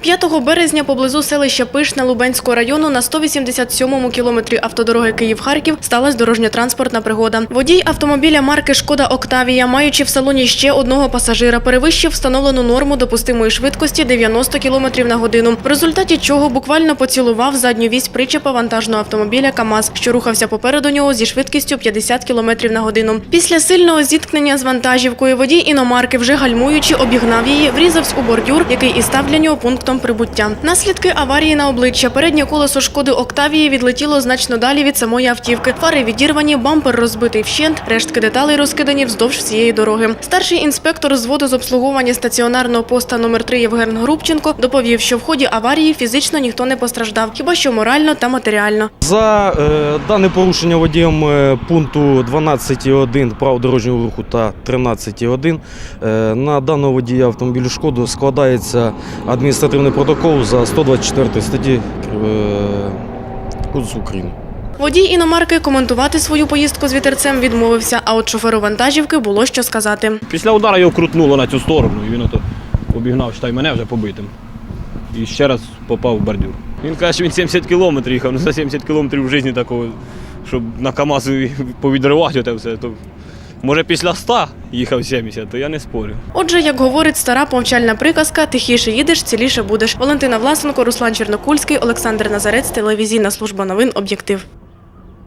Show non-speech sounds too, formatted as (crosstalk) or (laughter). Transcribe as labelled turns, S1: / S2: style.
S1: 5 березня поблизу селища Пишне Лубенського району на 187-му кілометрі автодороги Київ-Харків сталася дорожньо-транспортна пригода. Водій автомобіля марки Шкода Октавія, маючи в салоні ще одного пасажира, перевищив встановлену норму допустимої швидкості 90 км на годину, в результаті чого буквально поцілував задню вісь причепа вантажного автомобіля КАМАЗ, що рухався попереду нього зі швидкістю 50 км на годину. Після сильного зіткнення з вантажівкою водій іномарки, вже гальмуючи, обігнав її, врізався у бордюр, який і став для нього пунктом прибуття. Наслідки аварії на обличчя. Переднє колесо шкоди Октавії відлетіло значно далі від самої автівки. Фари відірвані, бампер розбитий вщент, рештки деталей розкидані вздовж всієї дороги. Старший інспектор з воду з обслуговування стаціонарного поста номер 3 Євген Грубченко доповів, що в ході аварії фізично ніхто не постраждав, хіба що морально та матеріально.
S2: За е, дане порушення водієм е, пункту 12.1 прав дорожнього руху та 13.1 е, на даного водія автомобілю шкоду складається адміністративний протокол за 124 статті е, Кодексу України.
S1: Водій іномарки коментувати свою поїздку з вітерцем відмовився, а от шоферу вантажівки було що сказати.
S3: Після удару його крутнуло на цю сторону, і він ото обігнав, считай, мене вже побитим. І ще раз попав в бордюр. Він каже, що він 70 кілометрів їхав, ну за 70 кілометрів в житті такого, щоб на КАМАЗу (laughs) повідривати оте все. То, може після 100 їхав 70, то я не спорю.
S1: Отже, як говорить стара повчальна приказка, тихіше їдеш, ціліше будеш. Валентина Власенко, Руслан Чернокульський, Олександр Назарець, телевізійна служба новин Об'єктив.